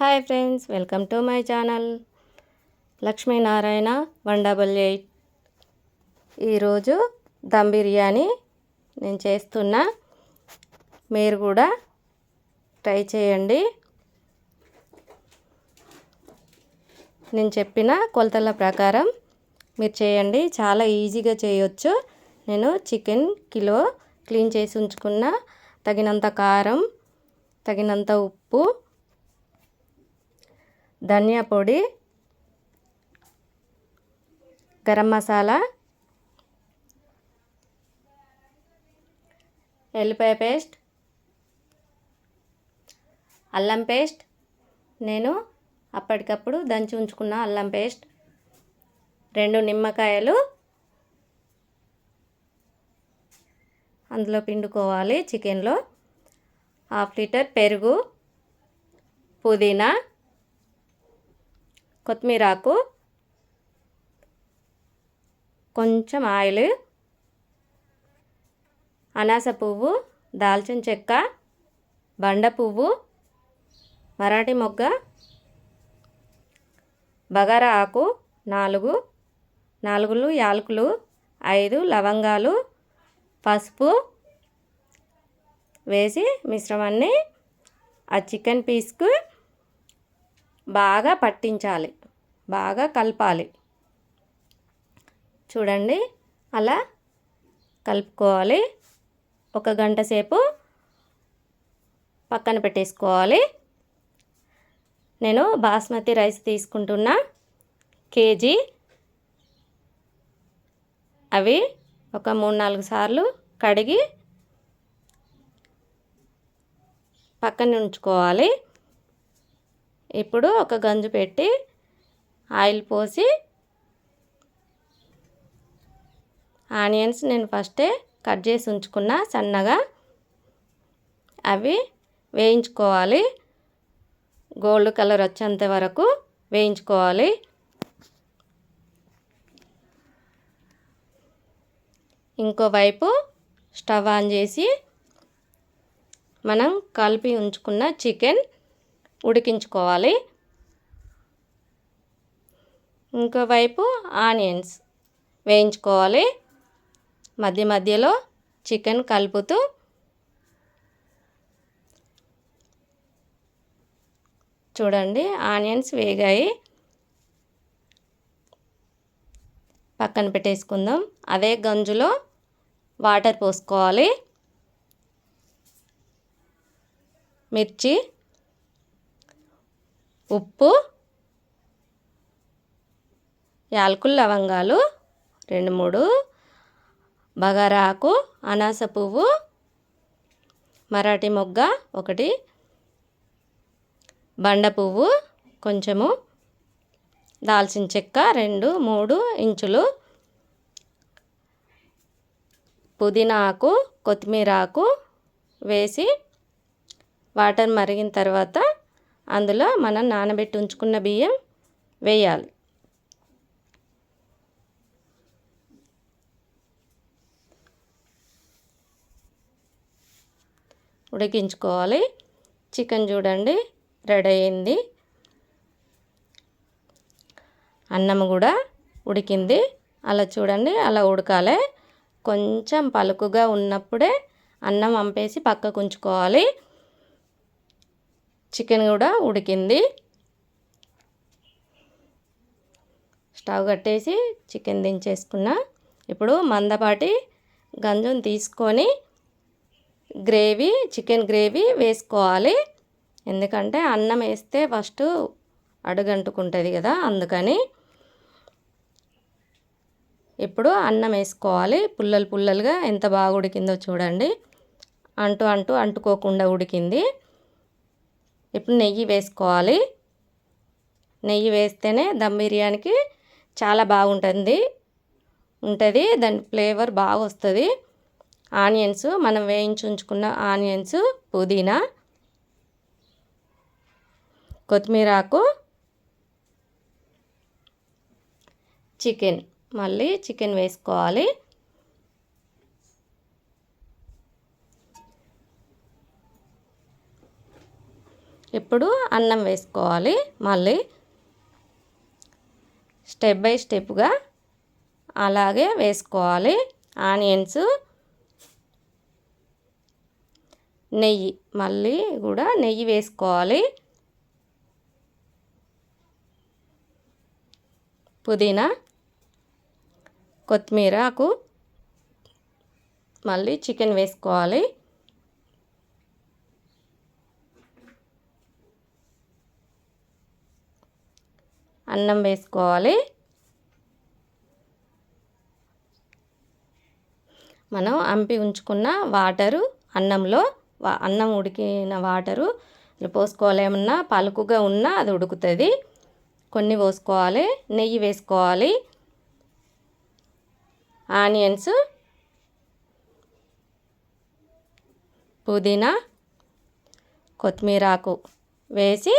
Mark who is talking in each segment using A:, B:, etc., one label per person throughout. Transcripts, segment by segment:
A: Hi friends welcome to my channel. Lakshminarayana one double eight. ఈరోజు దమ్ బిర్యానీ నేను చేస్తున్నా. మీరు కూడా ట్రై చేయండి. నేను చెప్పిన కొలతల ప్రకారం మీరు చేయండి. చాలా ఈజీగా చేయొచ్చు. నేను చికెన్ కిలో క్లీన్ చేసి ఉంచుకున్న తగినంత కారం తగినంత ఉప్పు ధనియా పొడి గరం మసాలా ఎల్లిపాయ పేస్ట్ అల్లం పేస్ట్. నేను అప్పటికప్పుడు దంచి ఉంచుకున్న అల్లం పేస్ట్. రెండు నిమ్మకాయలు అందులో పిండుకోవాలి చికెన్లో. హాఫ్ లీటర్ పెరుగు పుదీనా కొత్తిమీర ఆకు కొంచెం ఆయిల్ అనాస పువ్వు దాల్చిన చెక్క బండ పువ్వు మరాఠీ మొగ్గ బగారా ఆకు నాలుగు నాలుగులు యాలకులు ఐదు లవంగాలు పసుపు వేసి మిశ్రమాన్ని ఆ చికెన్ పీస్కు బాగా పట్టించాలి. బాగా కలపాలి. చూడండి. అలా కలుపుకోవాలి. ఒక గంట సేపు పక్కన పెట్టేసుకోవాలి. నేను బాస్మతి రైస్ తీసుకుంటున్నా కేజీ. అవి ఒక మూడు నాలుగు సార్లు కడిగి పక్కన ఉంచుకోవాలి. ఇప్పుడు ఒక గంజు పెట్టి ఆయిల్ పోసి ఆనియన్స్ నేను ఫస్టే కట్ చేసి ఉంచుకున్న సన్నగా. అవి వేయించుకోవాలి. గోల్డ్ కలర్ వచ్చేంత వరకు వేయించుకోవాలి. ఇంకోవైపు స్టవ్ ఆన్ చేసి మనం కలిపి ఉంచుకున్న చికెన్ ఉడికించుకోవాలి. ఇంకోవైపు ఆనియన్స్ వేయించుకోవాలి. మధ్య మధ్యలో చికెన్ కలుపుతూ చూడండి ఆనియన్స్ వేగాయి. పక్కన పెట్టేసుకుందాం. అదే గంజులో వాటర్ పోసుకోవాలి. మిర్చి ఉప్పు యాలకులు లవంగాలు రెండు మూడు బగారాకు అనాస పువ్వు మరాఠీ మొగ్గ ఒకటి బండ పువ్వు కొంచెము దాల్చిన చెక్క రెండు మూడు ఇంచులు పుదీనా ఆకు కొత్తిమీర ఆకు వేసి వాటర్ మరిగిన తర్వాత అందులో మనం నానబెట్టి ఉంచుకున్న బియ్యం వేయాలి. ఉడికించుకోవాలి. చికెన్ చూడండి రెడీ అయింది. అన్నం కూడా ఉడికింది. అలా చూడండి అలా ఉడకాలి. కొంచెం పలుకుగా ఉన్నప్పుడే అన్నం అంపేసి పక్కకు ఉంచుకోవాలి. చికెన్ కూడా ఉడికింది. స్టవ్ కట్టేసి చికెన్ దించేసుకున్నా. ఇప్పుడు మందపాటి గంజం తీసుకొని గ్రేవీ చికెన్ గ్రేవీ వేసుకోవాలి. ఎందుకంటే అన్నం వేస్తే ఫస్ట్ అడుగంటుకుంటుంది కదా అందుకని. ఇప్పుడు అన్నం వేసుకోవాలి. పుల్లలు పుల్లలుగా ఎంత బాగా ఉడికిందో చూడండి. అంటూ అంటూ అంటుకోకుండా ఉడికింది. ఇప్పుడు నెయ్యి వేసుకోవాలి. నెయ్యి వేస్తేనే దమ్ బిర్యానీకి చాలా బాగుంటుంది. ఉంటుంది. దాని ఫ్లేవర్ బాగా వస్తుంది. ఆనియన్స్ మనం వేయించి ఉంచుకున్న ఆనియన్స్ పుదీనా కొత్తిమీర ఆకు చికెన్. మళ్ళీ చికెన్ వేసుకోవాలి. ఇప్పుడు అన్నం వేసుకోవాలి. మళ్ళీ స్టెప్ బై స్టెప్గా అలాగే వేసుకోవాలి. ఆనియన్స్ నెయ్యి మళ్ళీ కూడా నెయ్యి వేసుకోవాలి. పుదీనా కొత్తిమీర ఆకు మళ్ళీ చికెన్ వేసుకోవాలి. అన్నం వేసుకోవాలి. మనం అంపి ఉంచుకున్న వాటరు అన్నంలో అన్నం ఉడికిన వాటరు పోసుకోవాలేమన్నా పలుకుగా ఉన్నా అది ఉడుకుతుంది. కొన్ని పోసుకోవాలి నెయ్యి వేసుకోవాలి. ఆనియన్స్ పుదీనా కొత్తిమీరాకు వేసి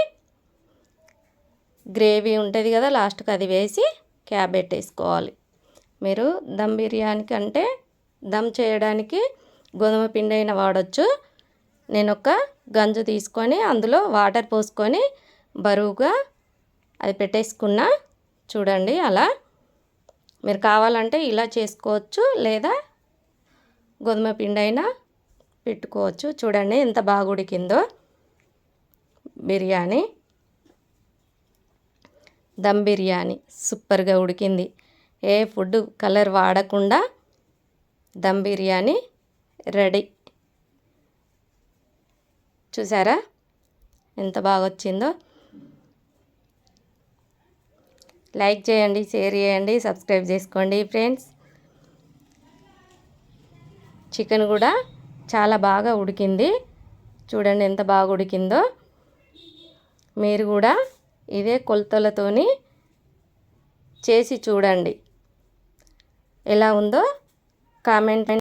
A: గ్రేవీ ఉంటుంది కదా లాస్ట్కి అది వేసి క్యాబ్ పెట్టేసుకోవాలి మీరు దమ్ బిర్యానీకి అంటే దమ్ చేయడానికి గోధుమ పిండి అయినా వాడచ్చు. నేను ఒక గంజు తీసుకొని అందులో వాటర్ పోసుకొని బరువుగా అది పెట్టేసుకున్నా చూడండి అలా. మీరు కావాలంటే ఇలా చేసుకోవచ్చు లేదా గోధుమ పిండి అయినా పెట్టుకోవచ్చు. చూడండి ఎంత బాగా ఉడికిందో బిర్యానీ. దమ్ బిర్యానీ సూపర్గా ఉడికింది. ఏ ఫుడ్ కలర్ వాడకుండా దమ్ బిర్యానీ రెడీ. చూసారా? ఎంత బాగా వచ్చిందో లైక్ చేయండి షేర్ చేయండి సబ్స్క్రైబ్ చేసుకోండి ఫ్రెండ్స్. చికెన్ కూడా చాలా బాగా ఉడికింది. చూడండి ఎంత బాగా ఉడికిందో. మీరు కూడా ఇదే కొలతలతోని చేసి చూడండి. ఎలా ఉందో కామెంట్